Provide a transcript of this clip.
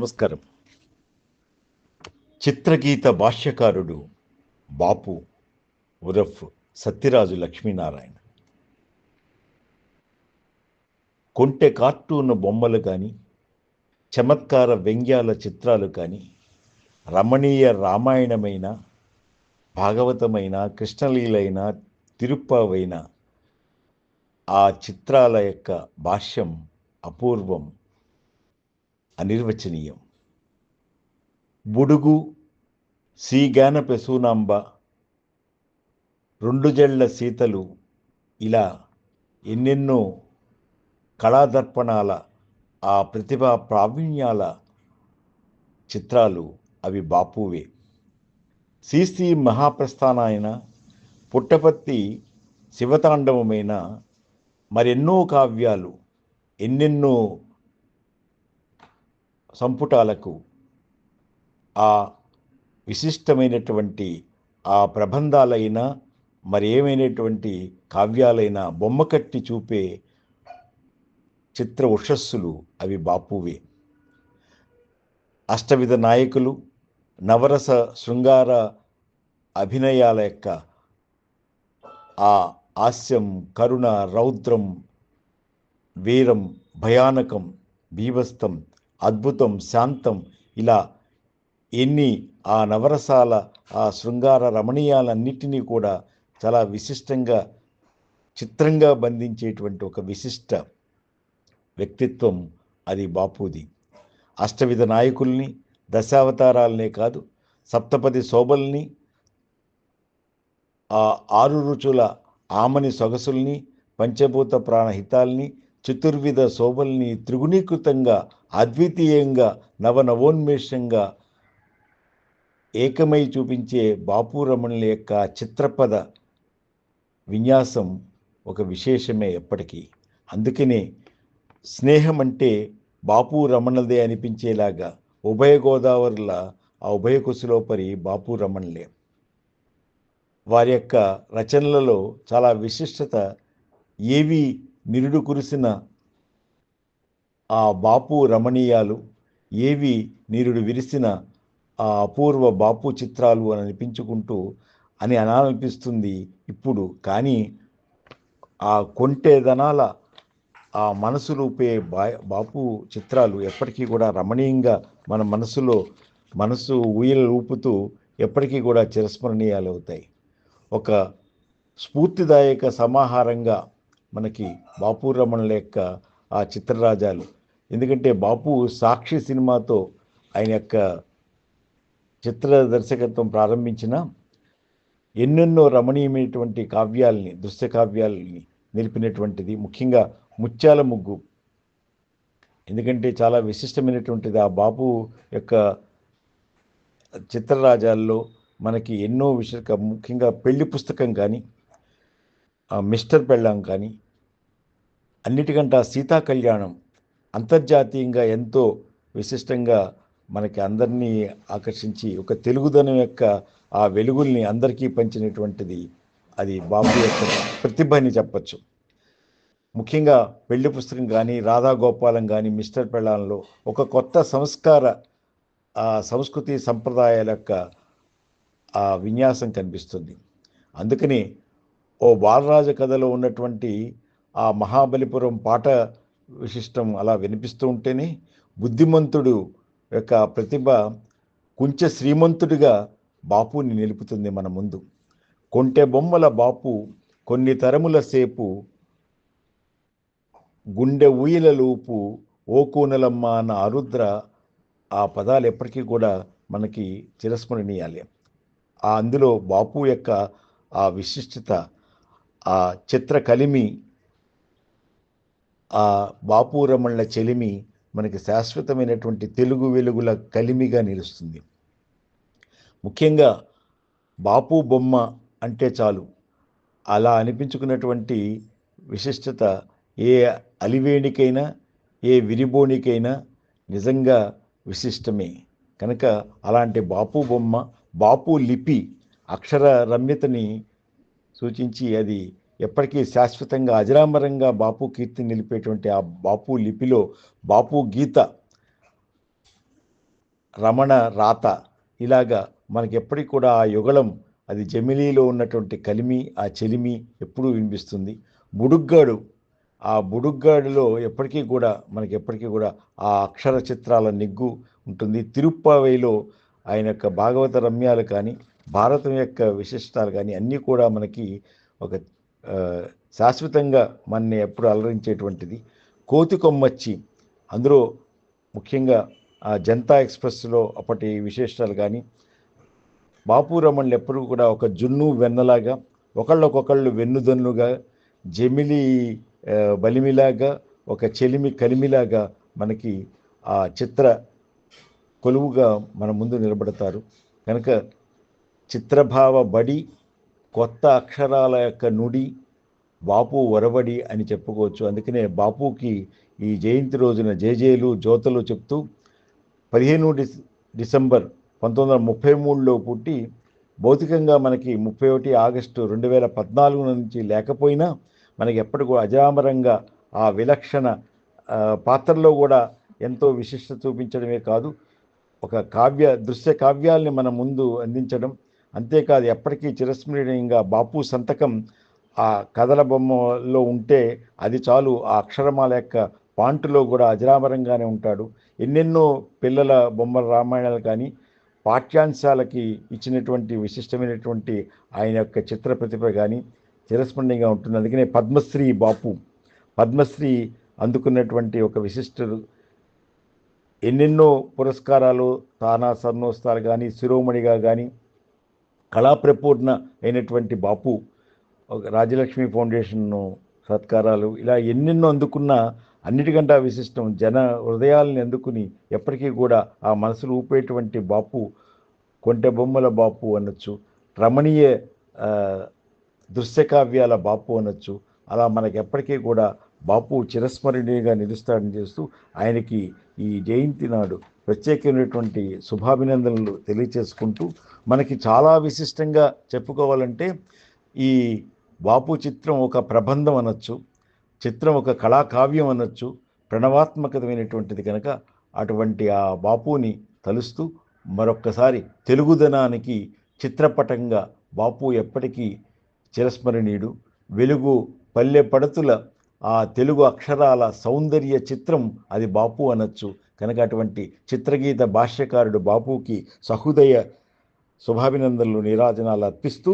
నమస్కారం. చిత్రగీత భాష్యకారుడు బాపు ఉరఫ్ సత్యరాజు లక్ష్మీనారాయణ. కొంటె కార్టూన్ బొమ్మలు కానీ చమత్కార వ్యంగ్యాల చిత్రాలు కానీ రమణీయ రామాయణమైన భాగవతమైన కృష్ణలీలైన తిరుప్పావైన ఆ చిత్రాల యొక్క భాష్యం అపూర్వం. అనిర్వచనీయం. బుడుగు సీగాన పెసూనాంబ రెండు జళ్ళ సీతలు ఇలా ఎన్నెన్నో కళాదర్పణాల ఆ ప్రతిభా ప్రావీణ్యాల చిత్రాలు అవి బాపువే. శ్రీశ్రీ మహాప్రస్థానాయన పుట్టపత్తి శివతాండవమైన మరెన్నో కావ్యాలు ఎన్నెన్నో సంపుటాలకు ఆ విశిష్టమైనటువంటి ఆ ప్రబంధాలైనా మరి ఏమైనటువంటి కావ్యాలైనా బొమ్మ కట్టి చూపే చిత్ర ఉషస్సులు అవి బాపువే. అష్టవిధ నాయకులు నవరస శృంగార అభినయాల యొక్క ఆ హాస్యం కరుణ రౌద్రం వీరం భయానకం బీభస్తం అద్భుతం శాంతం. ఇలా ఎన్ని ఆ నవరసాల ఆ శృంగార రమణీయాలన్నిటినీ కూడా చాలా విశిష్టంగా చిత్రంగా బంధించేటువంటి ఒక విశిష్ట వ్యక్తిత్వం అది బాపూది. అష్టవిధ నాయకుల్ని దశావతారాలనే కాదు సప్తపది శోభల్ని ఆ ఆరు రుచుల ఆమని సొగసుల్ని పంచభూత ప్రాణహితాల్ని చతుర్విధ శోభల్ని త్రిగుణీకృతంగా అద్వితీయంగా నవనవోన్మేషంగా ఏకమై చూపించే బాపురమణుల యొక్క చిత్రపద విన్యాసం ఒక విశేషమే ఎప్పటికీ. అందుకనే స్నేహం అంటే బాపు రమణలదే అనిపించేలాగా ఉభయ గోదావరిల ఆ ఉభయ కుశలోపరి బాపు రమణలే వారి యొక్క రచనలలో చాలా విశిష్టత ఏవి నిరుడు కురిసిన ఆ బాపు రమణీయాలు ఏవి నిరుడు విరిసిన ఆ అపూర్వ బాపు చిత్రాలు అని అనిపించుకుంటూ అని అనాలనిపిస్తుంది ఇప్పుడు. కానీ ఆ కొంటేదనాల ఆ మనసు రూపే బా బాపు చిత్రాలు ఎప్పటికీ కూడా రమణీయంగా మన మనసులో మనసు ఊయల రూపుతూ ఎప్పటికీ కూడా చిరస్మరణీయాలు అవుతాయి ఒక స్ఫూర్తిదాయక సమాహారంగా మనకి బాపు రమణుల యొక్క ఆ చిత్రరాజాలు. ఎందుకంటే బాపు సాక్షి సినిమాతో ఆయన యొక్క చిత్ర దర్శకత్వం ప్రారంభించిన ఎన్నెన్నో రమణీయమైనటువంటి కావ్యాలని దృశ్య కావ్యాలని నిలిపినటువంటిది ముఖ్యంగా ముత్యాల ముగ్గు. ఎందుకంటే చాలా విశిష్టమైనటువంటిది ఆ బాపు యొక్క చిత్రరాజాల్లో మనకి ఎన్నో విషయ ముఖ్యంగా పెళ్ళి పుస్తకం కానీ మిస్టర్ పెళ్ళాం కానీ అన్నిటికంటే సీతా కళ్యాణం అంతర్జాతీయంగా ఎంతో విశిష్టంగా మనకి అందరినీ ఆకర్షించి ఒక తెలుగుదనం యొక్క ఆ వెలుగుల్ని అందరికీ పంచినటువంటిది అది బాబు యొక్క ప్రతిభ అని చెప్పచ్చు. ముఖ్యంగా పెళ్ళి పుస్తకం కానీ రాధా గోపాలం కానీ మిస్టర్ పెళ్ళాంలో ఒక కొత్త సంస్కార ఆ సంస్కృతి సంప్రదాయాల యొక్క ఆ విన్యాసం కనిపిస్తుంది. అందుకని ఓ బాలరాజు కథలో ఉన్నటువంటి ఆ మహాబలిపురం పాట విశిష్టం అలా వినిపిస్తూ ఉంటేనే బుద్ధిమంతుడు యొక్క ప్రతిభ కొంచెం శ్రీమంతుడిగా బాపుని నిలుపుతుంది మన ముందు. కొంటె బొమ్మల బాపు కొన్ని తరముల సేపు గుండె ఊయల లోపు ఓ కూనలమ్మ అన్న ఆరుద్ర ఆ పదాలు ఎప్పటికీ కూడా మనకి చిరస్మరణీయాలి. ఆ అందులో బాపు యొక్క ఆ విశిష్టత ఆ చిత్ర కలిమి ఆ బాపు చెలిమి మనకి శాశ్వతమైనటువంటి తెలుగు వెలుగుల కలిమిగా నిలుస్తుంది. ముఖ్యంగా బాపు బొమ్మ అంటే చాలు. అలా అనిపించుకున్నటువంటి విశిష్టత ఏ అలివేణికైనా ఏ విరిబోనికైనా నిజంగా విశిష్టమే. కనుక అలాంటి బాపు బొమ్మ బాపు లిపి అక్షర రమ్యతని సూచించి అది ఎప్పటికీ శాశ్వతంగా అజరామరంగా బాపు కీర్తి నిలిపేటువంటి ఆ బాపు లిపిలో బాపు గీత రమణ రాత ఇలాగా మనకి ఎప్పటికి కూడా ఆ యుగళం అది జమిలీలో ఉన్నటువంటి కలిమి ఆ చెలిమి ఎప్పుడూ వినిపిస్తుంది. బుడుగ్గాడు ఆ బుడుగ్గాడులో ఎప్పటికీ కూడా మనకి ఎప్పటికీ కూడా ఆ అక్షర చిత్రాల నిగ్గు ఉంటుంది. తిరుప్పావైలో ఆయన యొక్క భాగవత రమ్యాలు కానీ భారతం యొక్క విశిష్టాలు కానీ అన్నీ కూడా మనకి ఒక శాశ్వతంగా మనని ఎప్పుడు అలరించేటువంటిది. కోతి కొమ్మచ్చి అందులో ముఖ్యంగా ఆ జనతా ఎక్స్ప్రెస్లో అప్పటి విశేషాలు కానీ బాపురమణులు ఎప్పుడు కూడా ఒక జున్ను వెన్నలాగా ఒకళ్ళకొకళ్ళు వెన్నుదన్నుగా జమిలి బలిమిలాగా ఒక చెలిమి కలిమిలాగా మనకి ఆ చిత్ర కొలువుగా మన ముందు నిలబడతారు. కనుక చిత్రభావ బడి కొత్త అక్షరాల యొక్క నుడి బాపు వరవడి అని చెప్పుకోవచ్చు. అందుకనే బాపుకి ఈ జయంతి రోజున జేజేలు జోతలు చెప్తూ పదిహేను డిస్ డిసెంబర్ పంతొమ్మిది వందల ముప్పై మూడులో పుట్టి భౌతికంగా మనకి ముప్పై ఒకటి ఆగస్టు రెండు వేల పద్నాలుగు నుంచి లేకపోయినా మనకి ఎప్పటికూ అజామరంగా ఆ విలక్షణ పాత్రలో కూడా ఎంతో విశిష్టత చూపించడమే కాదు. ఒక కావ్య దృశ్య కావ్యాల్ని మన ముందు అందించడం అంతేకాదు ఎప్పటికీ చిరస్మరణీయంగా బాపు సంతకం ఆ కథల బొమ్మలో ఉంటే అది చాలు ఆ అక్షరమాల యొక్క పాంటులో కూడా అజరామరంగానే ఉంటాడు. ఎన్నెన్నో పిల్లల బొమ్మల రామాయణాలు కానీ పాఠ్యాంశాలకి ఇచ్చినటువంటి విశిష్టమైనటువంటి ఆయన యొక్క చిత్ర ప్రతిభ కానీ చిరస్మరణీయంగా ఉంటుంది. అందుకనే పద్మశ్రీ బాపు పద్మశ్రీ అందుకున్నటువంటి ఒక విశిష్టడు ఎన్నెన్నో పురస్కారాలు తానా సర్నోస్తాలు కానీ శిరోమణిగా కానీ కళాప్రపూర్ణ అయినటువంటి బాపు రాజలక్ష్మి ఫౌండేషన్ సత్కారాలు ఇలా ఎన్నెన్నో అందుకున్న అన్నిటికంటే విశిష్టం జన హృదయాలను అందుకుని ఎప్పటికీ కూడా ఆ మనసులు ఊపేటువంటి బాపు కొంటె బొమ్మల బాపు అనొచ్చు రమణీయ దృశ్యకావ్యాల బాపు అనొచ్చు. అలా మనకి ఎప్పటికీ కూడా బాపు చిరస్మరణీయంగా నిలుస్తాడని చేస్తూ ఆయనకి ఈ జయంతి నాడు ప్రత్యేకమైనటువంటి శుభాభినందనలు తెలియచేసుకుంటూ మనకి చాలా విశిష్టంగా చెప్పుకోవాలంటే ఈ బాపు చిత్రం ఒక ప్రబంధం అనొచ్చు చిత్రం ఒక కళాకావ్యం అనొచ్చు ప్రణవాత్మకమైనటువంటిది కనుక అటువంటి ఆ బాపుని తలుస్తూ మరొక్కసారి తెలుగుదనానికి చిత్రపటంగా బాపు ఎప్పటికీ చిరస్మరణీయుడు. వెలుగు పల్లె పడతుల ఆ తెలుగు అక్షరాల సౌందర్య చిత్రం అది బాపు అనొచ్చు. కనుక అటువంటి చిత్రగీత భాష్యకారుడు బాపుకి సహృదయ శుభాభినందనలు నీరాజనాలు అర్పిస్తూ